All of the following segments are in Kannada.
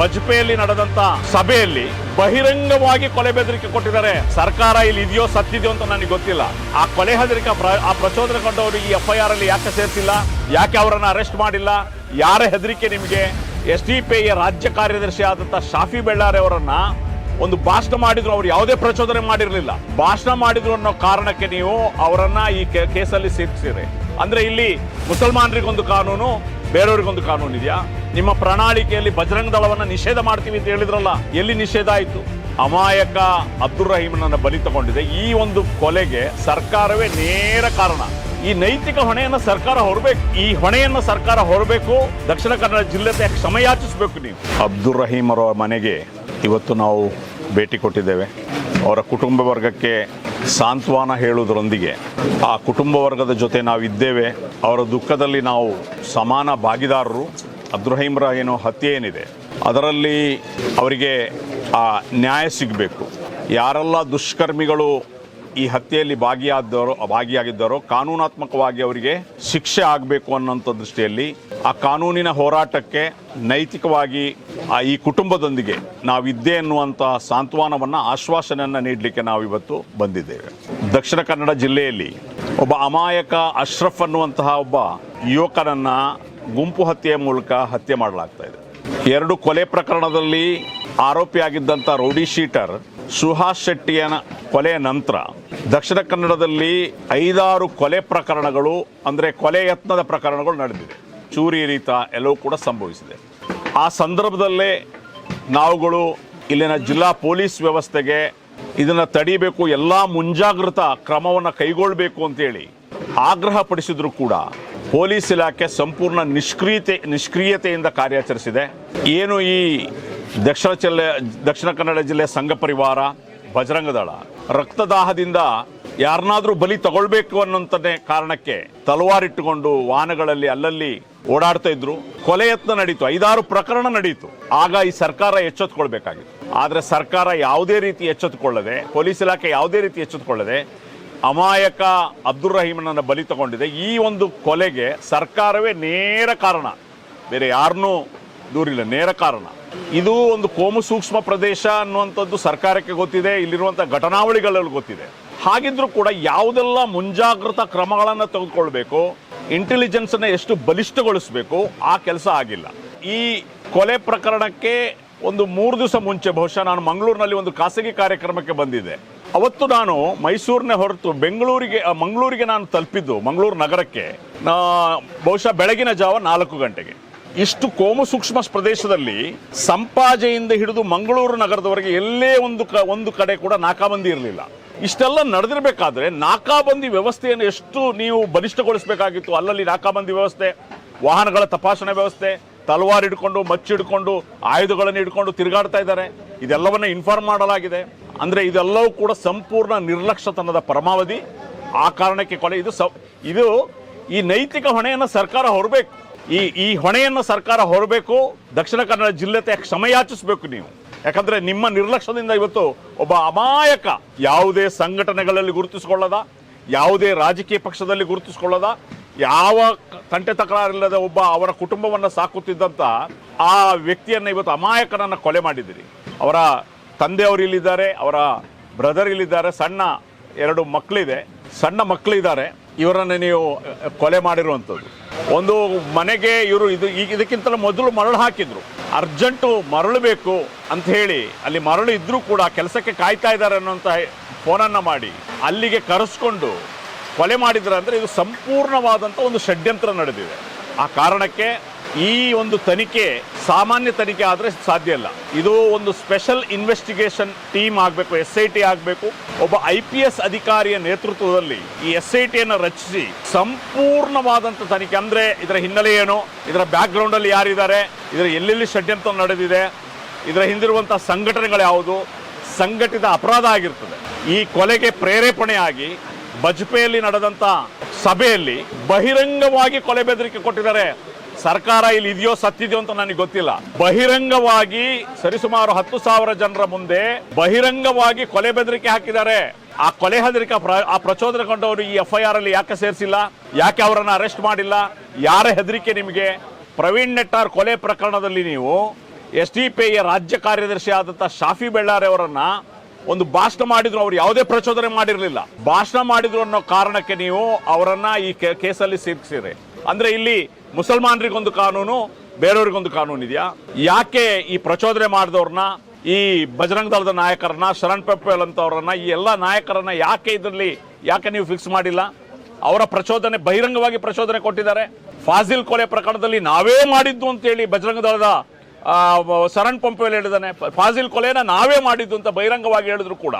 ಬಜ್ಪೆಯಲ್ಲಿ ನಡೆದಂತ ಸಭೆಯಲ್ಲಿ ಬಹಿರಂಗವಾಗಿ ಕೊಲೆ ಬೆದರಿಕೆ ಕೊಟ್ಟಿದ್ದಾರೆ. ಸರ್ಕಾರ ಇಲ್ಲಿ ಇದೆಯೋ ಸತ್ತಿದೆಯೋ ಅಂತ ನನಗೆ ಗೊತ್ತಿಲ್ಲ. ಆ ಕೊಲೆ ಹೆದರಿಕೆ ಆ ಪ್ರಚೋದನೆ ಕಂಡವರು ಈ ಎಫ್ಐಆರ್ ಅಲ್ಲಿ ಯಾಕೆ ಸೇರಿಸಿಲ್ಲ ಯಾಕೆ ಅವರನ್ನ ಅರೆಸ್ಟ್ ಮಾಡಿಲ್ಲ? ಯಾರ ಹೆದರಿಕೆ ನಿಮಗೆ? ಎಸ್ ಡಿ ಪಿ ರಾಜ್ಯ ಕಾರ್ಯದರ್ಶಿ ಆದಂತ ಶಾಫಿ ಬೆಳ್ಳಾರೆ ಅವರನ್ನ ಒಂದು ಭಾಷಣ ಮಾಡಿದ್ರು. ಅವ್ರು ಯಾವುದೇ ಪ್ರಚೋದನೆ ಮಾಡಿರಲಿಲ್ಲ. ಭಾಷಣ ಮಾಡಿದ್ರು ಅನ್ನೋ ಕಾರಣಕ್ಕೆ ನೀವು ಅವರನ್ನ ಈ ಕೇಸಲ್ಲಿ ಸೇರಿಸಿದ್ರೆ ಅಂದ್ರೆ ಇಲ್ಲಿ ಮುಸಲ್ಮಾನರಿಗೊಂದು ಕಾನೂನು, ಬೇರೆಯವರಿಗೊಂದು ಕಾನೂನು ಇದೆಯಾ ನಿಮ್ಮ ಪ್ರಣಾಳಿಕೆಯಲ್ಲಿ ಬಜರಂಗ ದಳವನ್ನು ನಿಷೇಧ ಮಾಡ್ತೀವಿ ಅಂತ ಹೇಳಿದ್ರಲ್ಲ, ಎಲ್ಲಿ ನಿಷೇಧ ಆಯಿತು? ಅಮಾಯಕ ಅಬ್ದುಲ್ ರಹೀಮನನ್ನು ಬಲಿ ತಗೊಂಡಿದೆ. ಈ ಒಂದು ಕೊಲೆಗೆ ಸರ್ಕಾರವೇ ನೇರ ಕಾರಣ. ಈ ನೈತಿಕ ಹೊಣೆಯನ್ನ ಸರ್ಕಾರ ಹೊರಬೇಕು. ಈ ಹೊಣೆಯನ್ನ ಸರ್ಕಾರ ಹೊರಬೇಕು. ದಕ್ಷಿಣ ಕನ್ನಡ ಜಿಲ್ಲೆ ಕ್ಷಮೆಯಾಚಿಸಬೇಕು ನೀವು. ಅಬ್ದುಲ್ ರಹೀಮ್ ಮನೆಗೆ ಇವತ್ತು ನಾವು ಭೇಟಿ ಕೊಟ್ಟಿದ್ದೇವೆ. ಅವರ ಕುಟುಂಬ ವರ್ಗಕ್ಕೆ ಸಾಂತ್ವನ ಹೇಳುವುದರೊಂದಿಗೆ ಆ ಕುಟುಂಬ ವರ್ಗದ ಜೊತೆ ನಾವು ಇದ್ದೇವೆ ಅವರ ದುಃಖದಲ್ಲಿ ನಾವು ಸಮಾನ ಭಾಗಿದಾರರು. ಅಬ್ದುಲ್ ರಹೀಮ್ರ ಏನು ಹತ್ಯೆ ಏನಿದೆ, ಅದರಲ್ಲಿ ಅವರಿಗೆ ಆ ನ್ಯಾಯ ಸಿಗಬೇಕು. ಯಾರೆಲ್ಲ ದುಷ್ಕರ್ಮಿಗಳು ಈ ಹತ್ಯೆಯಲ್ಲಿ ಭಾಗಿಯಾದರೋ, ಭಾಗಿಯಾಗಿದ್ದಾರೋ, ಕಾನೂನಾತ್ಮಕವಾಗಿ ಅವರಿಗೆ ಶಿಕ್ಷೆ ಆಗಬೇಕು ಅನ್ನೋಂಥ ದೃಷ್ಟಿಯಲ್ಲಿ ಆ ಕಾನೂನಿನ ಹೋರಾಟಕ್ಕೆ ನೈತಿಕವಾಗಿ ಆ ಈ ಕುಟುಂಬದೊಂದಿಗೆ ನಾವಿದ್ದೆ ಅನ್ನುವಂಥ ಸಾಂತ್ವನವನ್ನ, ಆಶ್ವಾಸನೆಯನ್ನು ನೀಡಲಿಕ್ಕೆ ನಾವಿವತ್ತು ಬಂದಿದ್ದೇವೆ. ದಕ್ಷಿಣ ಕನ್ನಡ ಜಿಲ್ಲೆಯಲ್ಲಿ ಒಬ್ಬ ಅಮಾಯಕ ಅಶ್ರಫ್ ಅನ್ನುವಂತಹ ಒಬ್ಬ ಯುವಕನನ್ನ ಗುಂಪು ಹತ್ಯೆಯ ಮೂಲಕ ಹತ್ಯೆ ಮಾಡಲಾಗ್ತಾ ಇದೆ. ಎರಡು ಕೊಲೆ ಪ್ರಕರಣದಲ್ಲಿ ಆರೋಪಿಯಾಗಿದ್ದಂಥ ರೌಡಿ ಶೀಟರ್ ಸುಹಾಸ್ ಶೆಟ್ಟಿಯನ ಕೊಲೆಯ ನಂತರ ದಕ್ಷಿಣ ಕನ್ನಡದಲ್ಲಿ ಐದಾರು ಕೊಲೆ ಪ್ರಕರಣಗಳು, ಅಂದರೆ ಕೊಲೆ ಯತ್ನದ ಪ್ರಕರಣಗಳು ನಡೆದಿದೆ. ಚೂರಿ ರೀತ ಎಲ್ಲವೂ ಕೂಡ ಸಂಭವಿಸಿದೆ. ಆ ಸಂದರ್ಭದಲ್ಲೇ ನಾವುಗಳು ಇಲ್ಲಿನ ಜಿಲ್ಲಾ ಪೊಲೀಸ್ ವ್ಯವಸ್ಥೆಗೆ ಇದನ್ನು ತಡಿಬೇಕು, ಎಲ್ಲ ಮುಂಜಾಗ್ರತಾ ಕ್ರಮವನ್ನು ಕೈಗೊಳ್ಳಬೇಕು ಅಂತೇಳಿ ಆಗ್ರಹ ಪಡಿಸಿದ್ರು ಕೂಡ ಪೊಲೀಸ್ ಇಲಾಖೆ ಸಂಪೂರ್ಣ ನಿಷ್ಕ್ರಿಯತೆ, ನಿಷ್ಕ್ರಿಯತೆಯಿಂದ ಕಾರ್ಯಾಚರಿಸಿದೆ. ಏನು ಈ ದಕ್ಷಿಣ ಜಿಲ್ಲೆ, ದಕ್ಷಿಣ ಕನ್ನಡ ಜಿಲ್ಲೆ ಸಂಘ ಪರಿವಾರ ಬಜರಂಗ ದಳ, ರಕ್ತದಾಹದಿಂದ ಯಾರನ್ನಾದ್ರೂ ಬಲಿ ತಗೊಳ್ಬೇಕು ಅನ್ನೋಂತನೇ ಕಾರಣಕ್ಕೆ ತಲವಾರಿಟ್ಟುಕೊಂಡು ವಾಹನಗಳಲ್ಲಿ ಅಲ್ಲಲ್ಲಿ ಓಡಾಡ್ತಾ ಇದ್ರು. ಕೊಲೆ ಯತ್ನ ನಡೀತು, ಐದಾರು ಪ್ರಕರಣ ನಡೀತು. ಆಗ ಈ ಸರ್ಕಾರ ಎಚ್ಚೆತ್ತುಕೊಳ್ಬೇಕಾಗಿತ್ತು ಆದರೆ ಸರ್ಕಾರ ಯಾವುದೇ ರೀತಿ ಎಚ್ಚೆತ್ತುಕೊಳ್ಳದೆ ಪೊಲೀಸ್ ಇಲಾಖೆ ಯಾವುದೇ ರೀತಿ ಎಚ್ಚೆತ್ತುಕೊಳ್ಳದೆ ಅಮಾಯಕ ಅಬ್ದುಲ್ ರಹೀಮನನ್ನು ಬಲಿ ತಗೊಂಡಿದೆ. ಈ ಒಂದು ಕೊಲೆಗೆ ಸರ್ಕಾರವೇ ನೇರ ಕಾರಣ. ಬೇರೆ ಯಾರನ್ನೂ ದೂರಿಲ್ಲ, ನೇರ ಕಾರಣ. ಇದು ಒಂದು ಕೋಮು ಸೂಕ್ಷ್ಮ ಪ್ರದೇಶ ಅನ್ನುವಂಥದ್ದು ಸರ್ಕಾರಕ್ಕೆ ಗೊತ್ತಿದೆ, ಇಲ್ಲಿರುವಂಥ ಘಟನಾವಳಿಗಳಲ್ಲಿ ಗೊತ್ತಿದೆ. ಹಾಗಿದ್ರೂ ಕೂಡ ಯಾವುದೆಲ್ಲ ಮುಂಜಾಗ್ರತಾ ಕ್ರಮಗಳನ್ನು ತೆಗೆದುಕೊಳ್ಬೇಕು ಇಂಟೆಲಿಜೆನ್ಸ್ ಅನ್ನ ಎಷ್ಟು ಬಲಿಷ್ಠಗೊಳಿಸಬೇಕು, ಆ ಕೆಲಸ ಆಗಿಲ್ಲ. ಈ ಕೊಲೆ ಪ್ರಕರಣಕ್ಕೆ ಒಂದು ಮೂರು ದಿವಸ ಮುಂಚೆ, ಬಹುಶಃ ನಾನು ಮಂಗಳೂರಿನಲ್ಲಿ ಒಂದು ಖಾಸಗಿ ಕಾರ್ಯಕ್ರಮಕ್ಕೆ ಬಂದಿದ್ದೆ. ಅವತ್ತು ನಾನು ಮೈಸೂರಿನ ಹೊರತು ಬೆಂಗಳೂರಿಗೆ ಮಂಗಳೂರಿಗೆ ನಾನು ತಲುಪಿದ್ದು ಮಂಗಳೂರು ನಗರಕ್ಕೆ ಬಹುಶಃ ಬೆಳಗಿನ ಜಾವ ನಾಲ್ಕು ಗಂಟೆಗೆ. ಇಷ್ಟು ಕೋಮು ಸೂಕ್ಷ್ಮ ಪ್ರದೇಶದಲ್ಲಿ ಸಂಪಾಜೆಯಿಂದ ಹಿಡಿದು ಮಂಗಳೂರು ನಗರದವರೆಗೆ ಎಲ್ಲೇ ಒಂದು ಕ, ಒಂದು ಕಡೆ ಕೂಡ ನಾಕಾಬಂದಿ ಇರಲಿಲ್ಲ. ಇಷ್ಟೆಲ್ಲ ನಡೆದಿರಬೇಕಾದ್ರೆ ನಾಕಾಬಂದಿ ವ್ಯವಸ್ಥೆಯನ್ನು ಎಷ್ಟು ನೀವು ಬಲಿಷ್ಠಗೊಳಿಸಬೇಕಾಗಿತ್ತು? ಅಲ್ಲಲ್ಲಿ ನಾಕಾಬಂದಿ ವ್ಯವಸ್ಥೆ, ವಾಹನಗಳ ತಪಾಸಣೆ ವ್ಯವಸ್ಥೆ, ತಲವಾರ್ ಹಿಡ್ಕೊಂಡು ಮಚ್ಚಿಡ್ಕೊಂಡು ಆಯುಧಗಳನ್ನು ಹಿಡ್ಕೊಂಡು ತಿರುಗಾಡ್ತಾ ಇದ್ದಾರೆ. ಇದೆಲ್ಲವನ್ನ ಇನ್ಫಾರ್ಮ್ ಮಾಡಲಾಗಿದೆ. ಅಂದ್ರೆ ಇದೆಲ್ಲವೂ ಕೂಡ ಸಂಪೂರ್ಣ ನಿರ್ಲಕ್ಷ್ಯತನದ ಪರಮಾವಧಿ. ಆ ಕಾರಣಕ್ಕೆ ಕೊಲೆ. ಇದು ಸ ಇದು ಈ ನೈತಿಕ ಹೊಣೆಯನ್ನು ಸರ್ಕಾರ ಹೊರಬೇಕು. ಈ ಈ ಹೊಣೆಯನ್ನು ಸರ್ಕಾರ ಹೊರಬೇಕು. ದಕ್ಷಿಣ ಕನ್ನಡ ಜಿಲ್ಲೆ ಕ್ಷಮೆಯಾಚಿಸಬೇಕು ನೀವು. ಯಾಕಂದರೆ ನಿಮ್ಮ ನಿರ್ಲಕ್ಷ್ಯದಿಂದ ಇವತ್ತು ಒಬ್ಬ ಅಮಾಯಕ ಯಾವುದೇ ಸಂಘಟನೆಗಳಲ್ಲಿ ಗುರುತಿಸಿಕೊಳ್ಳದ, ಯಾವುದೇ ರಾಜಕೀಯ ಪಕ್ಷದಲ್ಲಿ ಗುರುತಿಸಿಕೊಳ್ಳದ, ಯಾವ ತಂಟೆ ತಕರಾರಿಲ್ಲದ ಒಬ್ಬ ಅವರ ಕುಟುಂಬವನ್ನು ಸಾಕುತ್ತಿದ್ದಂಥ ಆ ವ್ಯಕ್ತಿಯನ್ನು ಇವತ್ತು ಅಮಾಯಕನನ್ನು ಕೊಲೆ ಮಾಡಿದ್ದೀರಿ. ಅವರ ತಂದೆಯವರು ಇಲ್ಲಿದ್ದಾರೆ, ಅವರ ಬ್ರದರ್ ಇಲ್ಲಿದ್ದಾರೆ, ಸಣ್ಣ ಎರಡು ಮಕ್ಕಳಿದೆ ಸಣ್ಣ ಮಕ್ಕಳಿದ್ದಾರೆ ಇವರನ್ನು ನೀವು ಕೊಲೆ ಮಾಡಿರುವಂಥದ್ದು. ಒಂದು ಮನೆಗೆ ಇವರು ಇದು ಈಗ ಇದಕ್ಕಿಂತ ಮೊದಲು ಮರಳು ಹಾಕಿದ್ರು. ಅರ್ಜೆಂಟು ಮರಳು ಬೇಕು ಅಂತ ಹೇಳಿ, ಅಲ್ಲಿ ಮರಳು ಇದ್ದರೂ ಕೂಡ ಕೆಲಸಕ್ಕೆ ಕಾಯ್ತಾ ಇದ್ದಾರೆ ಅನ್ನೋಂಥ ಫೋನನ್ನು ಮಾಡಿ, ಅಲ್ಲಿಗೆ ಕರೆಸ್ಕೊಂಡು ಕೊಲೆ ಮಾಡಿದ್ರೆ ಅಂದರೆ ಇದು ಸಂಪೂರ್ಣವಾದಂಥ ಒಂದು ಷಡ್ಯಂತ್ರ ನಡೆದಿದೆ. ಆ ಕಾರಣಕ್ಕೆ ಈ ಒಂದು ತನಿಖೆ ಸಾಮಾನ್ಯ ತನಿಖೆ ಆದರೆ ಸಾಧ್ಯ ಇಲ್ಲ. ಇದು ಒಂದು ಸ್ಪೆಷಲ್ ಇನ್ವೆಸ್ಟಿಗೇಷನ್ ಟೀಮ್ ಆಗಬೇಕು, ಎಸ್ ಐ ಟಿ ಆಗಬೇಕು. ಒಬ್ಬ ಐ ಪಿ ಎಸ್ ಅಧಿಕಾರಿಯ ನೇತೃತ್ವದಲ್ಲಿ ಈ ಎಸ್ ಐ ಟಿಯನ್ನು ರಚಿಸಿ ಸಂಪೂರ್ಣವಾದಂಥ ತನಿಖೆ ಅಂದರೆ ಇದರ ಹಿನ್ನೆಲೆ ಏನು? ಇದರ ಬ್ಯಾಕ್ ಗ್ರೌಂಡಲ್ಲಿ ಯಾರಿದ್ದಾರೆ? ಇದರ ಎಲ್ಲೆಲ್ಲಿ ಷಡ್ಯಂತ್ರ ನಡೆದಿದೆ? ಇದರ ಹಿಂದಿರುವಂಥ ಸಂಘಟನೆಗಳು ಯಾವುದು? ಸಂಘಟಿತ ಅಪರಾಧ ಆಗಿರ್ತದೆ. ಈ ಕೊಲೆಗೆ ಪ್ರೇರೇಪಣೆಯಾಗಿ ಬಜ್ಪೆಯಲ್ಲಿ ನಡೆದಂತ ಸಭೆಯಲ್ಲಿ ಬಹಿರಂಗವಾಗಿ ಕೊಲೆ ಬೆದರಿಕೆ ಕೊಟ್ಟಿದ್ದಾರೆ. ಸರ್ಕಾರ ಇಲ್ಲಿ ಇದೆಯೋ ಸತ್ತಿದೆಯೋ ಅಂತ ನನಗೆ ಗೊತ್ತಿಲ್ಲ. ಬಹಿರಂಗವಾಗಿ ಸರಿಸುಮಾರು ಹತ್ತು ಸಾವಿರ ಜನರ ಮುಂದೆ ಬಹಿರಂಗವಾಗಿ ಕೊಲೆ ಬೆದರಿಕೆ ಹಾಕಿದ್ದಾರೆ. ಆ ಕೊಲೆ ಹೆದರಿಕೆ ಆ ಪ್ರಚೋದನೆ ಕೊಂಡವರು ಈ ಎಫ್ ಐ ಆರ್ ಅಲ್ಲಿ ಯಾಕೆ ಸೇರಿಸಿಲ್ಲ? ಯಾಕೆ ಅವರನ್ನು ಅರೆಸ್ಟ್ ಮಾಡಿಲ್ಲ? ಯಾರ ಹೆದರಿಕೆ ನಿಮಗೆ? ಪ್ರವೀಣ್ ನೆಟ್ಟಾರ್ ಕೊಲೆ ಪ್ರಕರಣದಲ್ಲಿ ನೀವು ಎಸ್ ಡಿ ಪಿ ರಾಜ್ಯ ಕಾರ್ಯದರ್ಶಿ ಆದಂಥ ಶಾಫಿ ಬೆಳ್ಳಾರಿ ಅವರನ್ನ ಒಂದು ಭಾಷಣ ಮಾಡಿದ್ರು, ಅವ್ರು ಯಾವುದೇ ಪ್ರಚೋದನೆ ಮಾಡಿರಲಿಲ್ಲ. ಭಾಷಣ ಮಾಡಿದ್ರು ಅನ್ನೋ ಕಾರಣಕ್ಕೆ ನೀವು ಅವರನ್ನ ಈ ಕೇಸಲ್ಲಿ ಸಿಕ್ಕಿಸಿರಿ ಅಂದ್ರೆ ಇಲ್ಲಿ ಮುಸಲ್ಮಾನರಿಗೊಂದು ಕಾನೂನು, ಬೇರೆಯವ್ರಿಗೊಂದು ಕಾನೂನು ಇದೆಯಾ? ಯಾಕೆ ಈ ಪ್ರಚೋದನೆ ಮಾಡಿದವ್ರನ್ನ, ಈ ಬಜರಂಗ ದಳದ ನಾಯಕರನ್ನ, ಶರಣ್ ಪೆಪ್ಪೆಲ್ ಅಂತವ್ರನ್ನ, ಈ ಎಲ್ಲ ನಾಯಕರನ್ನ ಯಾಕೆ ಇದರಲ್ಲಿ, ಯಾಕೆ ನೀವು ಫಿಕ್ಸ್ ಮಾಡಿಲ್ಲ? ಅವರ ಪ್ರಚೋದನೆ, ಬಹಿರಂಗವಾಗಿ ಪ್ರಚೋದನೆ ಕೊಟ್ಟಿದ್ದಾರೆ. ಫಾಜಿಲ್ ಕೊಲೆ ಪ್ರಕರಣದಲ್ಲಿ ನಾವೇ ಮಾಡಿದ್ದು ಅಂತೇಳಿ ಬಜರಂಗ ದಳದ ಆ, ಶರಣ್ ಪಂಪೇಲ್ ಹೇಳಿದಾನೆ ಫಾಜಿಲ್ ಕೊಲೆನ ನಾವೇ ಮಾಡಿದ್ದು ಅಂತ ಬಹಿರಂಗವಾಗಿ ಹೇಳಿದ್ರು ಕೂಡ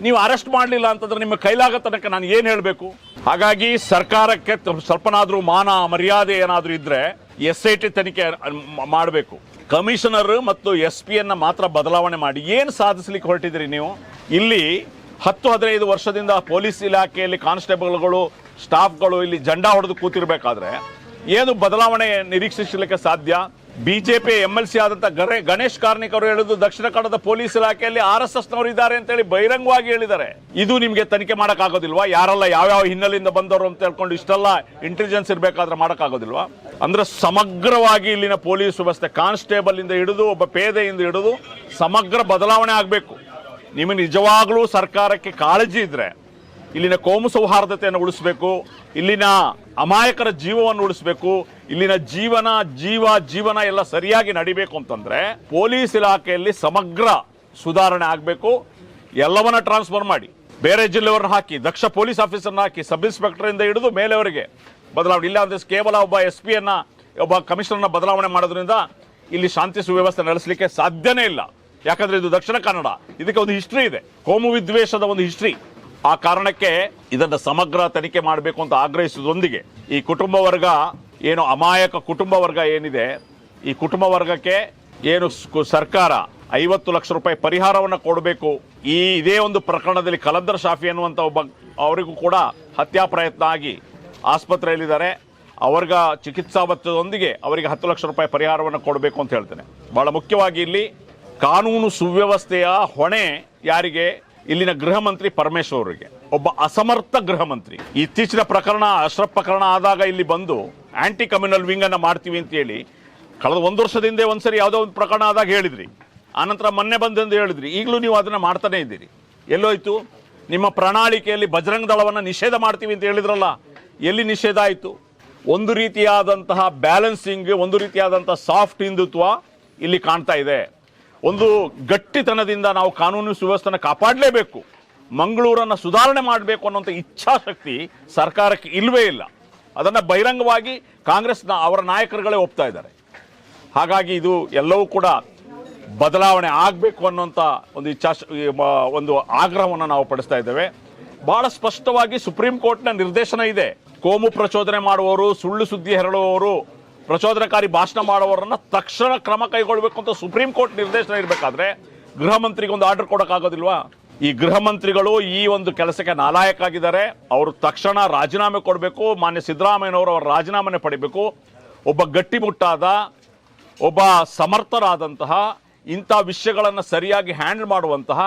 ನೀವು ಅರೆಸ್ಟ್ ಮಾಡಲಿಲ್ಲ ಅಂತಂದ್ರೆ ನಿಮ್ಮ ಕೈಲಾಗ ತನಕ ನಾನು ಏನು ಹೇಳಬೇಕು? ಹಾಗಾಗಿ ಸರ್ಕಾರಕ್ಕೆ ಸ್ವಲ್ಪನಾದರೂ ಮಾನ ಮರ್ಯಾದೆ ಏನಾದರೂ ಇದ್ರೆ ಎಸ್ ಐ ಟಿ ತನಿಖೆ ಮಾಡಬೇಕು. ಕಮಿಷನರ್ ಮತ್ತು ಎಸ್ ಪಿಯನ್ನು ಮಾತ್ರ ಬದಲಾವಣೆ ಮಾಡಿ. ಏನು ಸಾಧಿಸ್ಲಿಕ್ಕೆ ಹೊರಟಿದ್ರಿ ನೀವು? ಇಲ್ಲಿ ಹತ್ತು ಹದಿನೈದು ವರ್ಷದಿಂದ ಪೊಲೀಸ್ ಇಲಾಖೆಯಲ್ಲಿ ಕಾನ್ಸ್ಟೇಬಲ್ಗಳು ಸ್ಟಾಫ್ಗಳು ಇಲ್ಲಿ ಜಂಡ ಹೊಡೆದು ಕೂತಿರ್ಬೇಕಾದ್ರೆ ಏನು ಬದಲಾವಣೆ ನಿರೀಕ್ಷಿಸಲಿಕ್ಕೆ ಸಾಧ್ಯ? ಬಿಜೆಪಿ ಎಂ ಎಲ್ ಸಿ ಗಣೇ ಗಣೇಶ್ ಕಾರ್ನಿಕ್ ಅವರು ಹೇಳುದು ದಕ್ಷಿಣ ಕನ್ನಡದ ಪೊಲೀಸ್ ಇಲಾಖೆಯಲ್ಲಿ ಆರ್ ಎಸ್ ಎಸ್ ನವರು ಇದ್ದಾರೆ ಅಂತ ಹೇಳಿ ಬಹಿರಂಗವಾಗಿ ಹೇಳಿದ್ದಾರೆ. ಇದು ನಿಮ್ಗೆ ತನಿಖೆ ಮಾಡಕ್ಕಾಗೋದಿಲ್ವಾ? ಯಾರೆಲ್ಲ ಯಾವ್ಯಾವ ಹಿನ್ನೆಲೆಯಿಂದ ಬಂದವರು ಅಂತ ಹೇಳ್ಕೊಂಡು ಇಷ್ಟೆಲ್ಲ ಇಂಟೆಲಿಜೆನ್ಸ್ ಇರಬೇಕಾದ್ರೆ ಮಾಡಕ್ಕಾಗೋದಿಲ್ವಾ? ಅಂದ್ರೆ ಸಮಗ್ರವಾಗಿ ಇಲ್ಲಿನ ಪೊಲೀಸ್ ವ್ಯವಸ್ಥೆ ಕಾನ್ಸ್ಟೇಬಲ್ ಇಂದ ಹಿಡಿದು, ಒಬ್ಬ ಪೇದೆಯಿಂದ ಹಿಡಿದು ಸಮಗ್ರ ಬದಲಾವಣೆ ಆಗಬೇಕು. ನಿಮಗೆ ನಿಜವಾಗ್ಲೂ ಸರ್ಕಾರಕ್ಕೆ ಕಾಳಜಿ ಇದ್ರೆ ಇಲ್ಲಿನ ಕೋಮು ಸೌಹಾರ್ದತೆಯನ್ನು ಉಳಿಸಬೇಕು. ಇಲ್ಲಿನ ಅಮಾಯಕರ ಜೀವವನ್ನು ಉಳಿಸಬೇಕು, ಇಲ್ಲಿನ ಜೀವನ, ಜೀವ, ಜೀವನ ಎಲ್ಲ ಸರಿಯಾಗಿ ನಡಿಬೇಕು ಅಂತಂದ್ರೆ ಪೊಲೀಸ್ ಇಲಾಖೆಯಲ್ಲಿ ಸಮಗ್ರ ಸುಧಾರಣೆ ಆಗಬೇಕು. ಎಲ್ಲವನ್ನ ಟ್ರಾನ್ಸ್ಫರ್ ಮಾಡಿ, ಬೇರೆ ಜಿಲ್ಲೆಯವರನ್ನ ಹಾಕಿ, ದಕ್ಷ ಪೊಲೀಸ್ ಆಫೀಸರ್ನ ಹಾಕಿ, ಸಬ್ ಇನ್ಸ್ಪೆಕ್ಟರ್ ಇಂದ ಹಿಡಿದು ಮೇಲೆಯವರಿಗೆ ಬದಲಾವಣೆ. ಇಲ್ಲ ಅಂದ್ರೆ ಕೇವಲ ಒಬ್ಬ ಎಸ್ ಪಿಯನ್ನ ಒಬ್ಬ ಕಮಿಷನರ್ನ ಬದಲಾವಣೆ ಮಾಡೋದ್ರಿಂದ ಇಲ್ಲಿ ಶಾಂತಿ ಸುವ್ಯವಸ್ಥೆ ನಡೆಸಲಿಕ್ಕೆ ಸಾಧ್ಯನೇ ಇಲ್ಲ. ಯಾಕಂದ್ರೆ ಇದು ದಕ್ಷಿಣ ಕನ್ನಡ, ಇದಕ್ಕೆ ಒಂದು ಹಿಸ್ಟ್ರಿ ಇದೆ. ಕೋಮು ವಿದ್ವೇಷದ ಒಂದು ಹಿಸ್ಟ್ರಿ ಆ ಕಾರಣಕ್ಕೆ ಇದನ್ನ ಸಮಗ್ರ ತನಿಖೆ ಮಾಡಬೇಕು ಅಂತ ಆಗ್ರಹಿಸುವುದರೊಂದಿಗೆ ಈ ಕುಟುಂಬ ವರ್ಗ ಏನು ಅಮಾಯಕ ಕುಟುಂಬ ವರ್ಗ ಏನಿದೆ, ಈ ಕುಟುಂಬ ವರ್ಗಕ್ಕೆ ಏನು ಸರ್ಕಾರ ಐವತ್ತು ಲಕ್ಷ ರೂಪಾಯಿ ಪರಿಹಾರವನ್ನು ಕೊಡಬೇಕು, ಈ ಇದೇ ಒಂದು ಪ್ರಕರಣದಲ್ಲಿ ಕಲಂದರ್ ಶಾಫಿ ಅನ್ನುವಂಥ ಒಬ್ಬ ಅವರಿಗೂ ಕೂಡ ಹತ್ಯಾ ಪ್ರಯತ್ನ ಆಗಿ ಆಸ್ಪತ್ರೆಯಲ್ಲಿದ್ದಾರೆ. ಅವರ್ಗ ಚಿಕಿತ್ಸಾ ವೆಚ್ಚದೊಂದಿಗೆ ಅವರಿಗೆ ಹತ್ತು ಲಕ್ಷ ರೂಪಾಯಿ ಪರಿಹಾರವನ್ನು ಕೊಡಬೇಕು ಅಂತ ಹೇಳ್ತೇನೆ. ಬಹಳ ಮುಖ್ಯವಾಗಿ ಇಲ್ಲಿ ಕಾನೂನು ಸುವ್ಯವಸ್ಥೆಯ ಹೊಣೆ ಯಾರಿಗೆ? ಇಲ್ಲಿನ ಗೃಹ ಮಂತ್ರಿ ಪರಮೇಶ್ವರ್ ಅವರಿಗೆ. ಒಬ್ಬ ಅಸಮರ್ಥ ಗೃಹ ಮಂತ್ರಿ. ಇತ್ತೀಚಿನ ಪ್ರಕರಣ, ಅಶ್ರಫ್ ಪ್ರಕರಣ ಆದಾಗ ಇಲ್ಲಿ ಬಂದು ಆಂಟಿ ಕಮ್ಯುನಲ್ ವಿಂಗ್ ಅನ್ನ ಮಾಡ್ತೀವಿ ಅಂತ ಹೇಳಿ ಕಳೆದ ಒಂದು ವರ್ಷದಿಂದ ಒಂದ್ಸರಿ ಯಾವುದೋ ಒಂದು ಪ್ರಕರಣ ಆದಾಗ ಹೇಳಿದ್ರಿ. ಆನಂತರ ಮೊನ್ನೆ ಬಂದೆಂದು ಹೇಳಿದ್ರಿ. ಈಗಲೂ ನೀವು ಅದನ್ನ ಮಾಡ್ತಾನೆ ಇದ್ದೀರಿ. ಎಲ್ಲೋಯ್ತು? ನಿಮ್ಮ ಪ್ರಣಾಳಿಕೆಯಲ್ಲಿ ಬಜರಂಗ ದಳವನ್ನ ನಿಷೇಧ ಮಾಡ್ತೀವಿ ಅಂತ ಹೇಳಿದ್ರಲ್ಲ, ಎಲ್ಲಿ ನಿಷೇಧ ಆಯಿತು? ಒಂದು ರೀತಿಯಾದಂತಹ ಬ್ಯಾಲೆನ್ಸಿಂಗ್ ಒಂದು ರೀತಿಯಾದಂತಹ ಸಾಫ್ಟ್ ಹಿಂದುತ್ವ ಇಲ್ಲಿ ಕಾಣ್ತಾ ಇದೆ. ಒಂದು ಗಟ್ಟಿತನದಿಂದ ನಾವು ಕಾನೂನು ಸುವ್ಯವಸ್ಥೆನ ಕಾಪಾಡಲೇಬೇಕು, ಮಂಗಳೂರನ್ನು ಸುಧಾರಣೆ ಮಾಡಬೇಕು ಅನ್ನೋಂಥ ಇಚ್ಛಾಶಕ್ತಿ ಸರ್ಕಾರಕ್ಕೆ ಇಲ್ಲವೇ ಇಲ್ಲ. ಅದನ್ನು ಬಹಿರಂಗವಾಗಿ ಕಾಂಗ್ರೆಸ್ನ ಅವರ ನಾಯಕರುಗಳೇ ಒಪ್ತಾ ಇದ್ದಾರೆ. ಹಾಗಾಗಿ ಇದು ಎಲ್ಲವೂ ಕೂಡ ಬದಲಾವಣೆ ಆಗಬೇಕು ಅನ್ನೋಂಥ ಒಂದು ಇಚ್ಛಾ ಒಂದು ಆಗ್ರಹವನ್ನು ನಾವು ಪಡಿಸ್ತಾ ಇದ್ದೇವೆ. ಬಹಳ ಸ್ಪಷ್ಟವಾಗಿ ಸುಪ್ರೀಂ ಕೋರ್ಟ್ನ ನಿರ್ದೇಶನ ಇದೆ. ಕೋಮು ಪ್ರಚೋದನೆ ಮಾಡುವವರು, ಸುಳ್ಳು ಸುದ್ದಿ ಹರಡುವವರು ಪ್ರಚೋದನಕಾರಿ ಭಾಷಣ ಮಾಡುವವರನ್ನ ತಕ್ಷಣ ಕ್ರಮ ಕೈಗೊಳ್ಳಬೇಕು ಅಂತ ಸುಪ್ರೀಂ ಕೋರ್ಟ್ ನಿರ್ದೇಶನ ಇರಬೇಕಾದ್ರೆ ಗೃಹ ಮಂತ್ರಿಗೆ ಒಂದು ಆರ್ಡರ್ ಕೊಡೋಕ್ಕಾಗೋದಿಲ್ವಾ? ಈ ಗೃಹ ಮಂತ್ರಿಗಳು ಈ ಒಂದು ಕೆಲಸಕ್ಕೆ ನಾಲಾಯಕ ಆಗಿದ್ದಾರೆ. ಅವರು ತಕ್ಷಣ ರಾಜೀನಾಮೆ ಕೊಡಬೇಕು. ಮಾನ್ಯ ಸಿದ್ದರಾಮಯ್ಯನವರು ಅವರ ರಾಜೀನಾಮೆನೆ ಪಡಿಬೇಕು. ಒಬ್ಬ ಗಟ್ಟಿಮುಟ್ಟಾದ, ಒಬ್ಬ ಸಮರ್ಥರಾದಂತಹ, ಇಂಥ ವಿಷಯಗಳನ್ನು ಸರಿಯಾಗಿ ಹ್ಯಾಂಡಲ್ ಮಾಡುವಂತಹ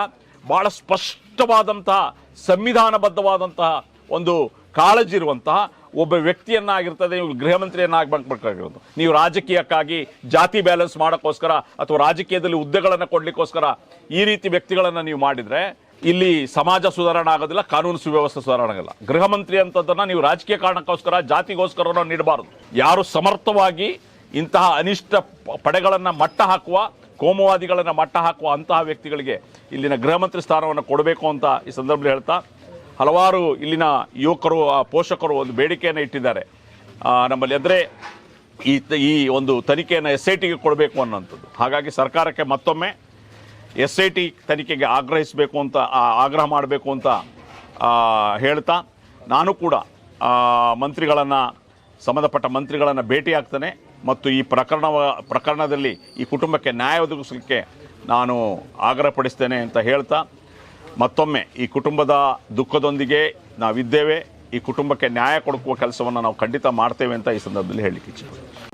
ಭಾಳ ಸ್ಪಷ್ಟವಾದಂತಹ, ಸಂವಿಧಾನಬದ್ಧವಾದಂತಹ ಒಂದು ಕಾಳಜಿ ಇರುವಂತಹ ಒಬ್ಬ ವ್ಯಕ್ತಿಯನ್ನಾಗಿರ್ತದೆ ನೀವು ಗೃಹ ಮಂತ್ರಿಯನ್ನಾಗಬೇಕಾಗಿರೋದು ನೀವು ರಾಜಕೀಯಕ್ಕಾಗಿ ಜಾತಿ ಬ್ಯಾಲೆನ್ಸ್ ಮಾಡೋಕ್ಕೋಸ್ಕರ ಅಥವಾ ರಾಜಕೀಯದಲ್ಲಿ ಹುದ್ದೆಗಳನ್ನು ಕೊಡಲಿಕ್ಕೋಸ್ಕರ ಈ ರೀತಿ ವ್ಯಕ್ತಿಗಳನ್ನು ನೀವು ಮಾಡಿದರೆ ಇಲ್ಲಿ ಸಮಾಜ ಸುಧಾರಣೆ ಆಗೋದಿಲ್ಲ, ಕಾನೂನು ಸುವ್ಯವಸ್ಥೆ ಸುಧಾರಣೆ ಆಗಲ್ಲ ಗೃಹ ಮಂತ್ರಿ ಅಂತದನ್ನ ನೀವು ರಾಜಕೀಯ ಕಾರಣಕ್ಕೋಸ್ಕರ ಜಾತಿಗೋಸ್ಕರ ನೀಡಬಾರದು. ಯಾರು ಸಮರ್ಥವಾಗಿ ಇಂತಹ ಅನಿಷ್ಟ ಪಡೆಗಳನ್ನು ಪಡೆಗಳನ್ನ ಮಟ್ಟ ಹಾಕುವ, ಕೋಮುವಾದಿಗಳನ್ನು ಮಟ್ಟ ಹಾಕುವ ಅಂತಹ ವ್ಯಕ್ತಿಗಳಿಗೆ ಇಲ್ಲಿನ ಗೃಹ ಮಂತ್ರಿ ಸ್ಥಾನವನ್ನು ಕೊಡಬೇಕು ಅಂತ ಈ ಸಂದರ್ಭದಲ್ಲಿ ಹೇಳ್ತಾ ಹಲವಾರು ಇಲ್ಲಿನ ಯುವಕರು ಆ, ಪೋಷಕರು ಒಂದು ಬೇಡಿಕೆಯನ್ನು ಇಟ್ಟಿದ್ದಾರೆ. ನಮ್ಮಲ್ಲಿ ಅಂದರೆ ಈ ಈ ಒಂದು ತನಿಖೆಯನ್ನು ಎಸ್ ಐ ಟಿಗೆ ಕೊಡಬೇಕು ಅನ್ನೋಂಥದ್ದು ಹಾಗಾಗಿ ಸರ್ಕಾರಕ್ಕೆ ಮತ್ತೊಮ್ಮೆ ಎಸ್ ಐ ಟಿ ತನಿಖೆಗೆ ಆಗ್ರಹಿಸಬೇಕು ಅಂತ ಆಗ್ರಹ ಮಾಡಬೇಕು ಅಂತ ಹೇಳ್ತಾ ನಾನು ಕೂಡ ಮಂತ್ರಿಗಳನ್ನು ಸಂಬಂಧಪಟ್ಟ ಮಂತ್ರಿಗಳನ್ನು ಭೇಟಿ ಆಗ್ತೇನೆ ಮತ್ತು ಈ ಪ್ರಕರಣ ಪ್ರಕರಣದಲ್ಲಿ ಈ ಕುಟುಂಬಕ್ಕೆ ನ್ಯಾಯ ಒದಗಿಸಲಿಕ್ಕೆ ನಾನು ಆಗ್ರಹಪಡಿಸ್ತೇನೆ ಅಂತ ಹೇಳ್ತಾ ಮತ್ತೊಮ್ಮೆ ಈ ಕುಟುಂಬದ ದುಃಖದೊಂದಿಗೆ ನಾವಿದ್ದೇವೆ. ಈ ಕುಟುಂಬಕ್ಕೆ ನ್ಯಾಯ ಕೊಡುವ ಕೆಲಸವನ್ನು ನಾವು ಖಂಡಿತ ಮಾಡ್ತೇವೆ ಅಂತ ಈ ಸಂದರ್ಭದಲ್ಲಿ ಹೇಳಲಿಕ್ಕೆ ಇಚ್ಛೆ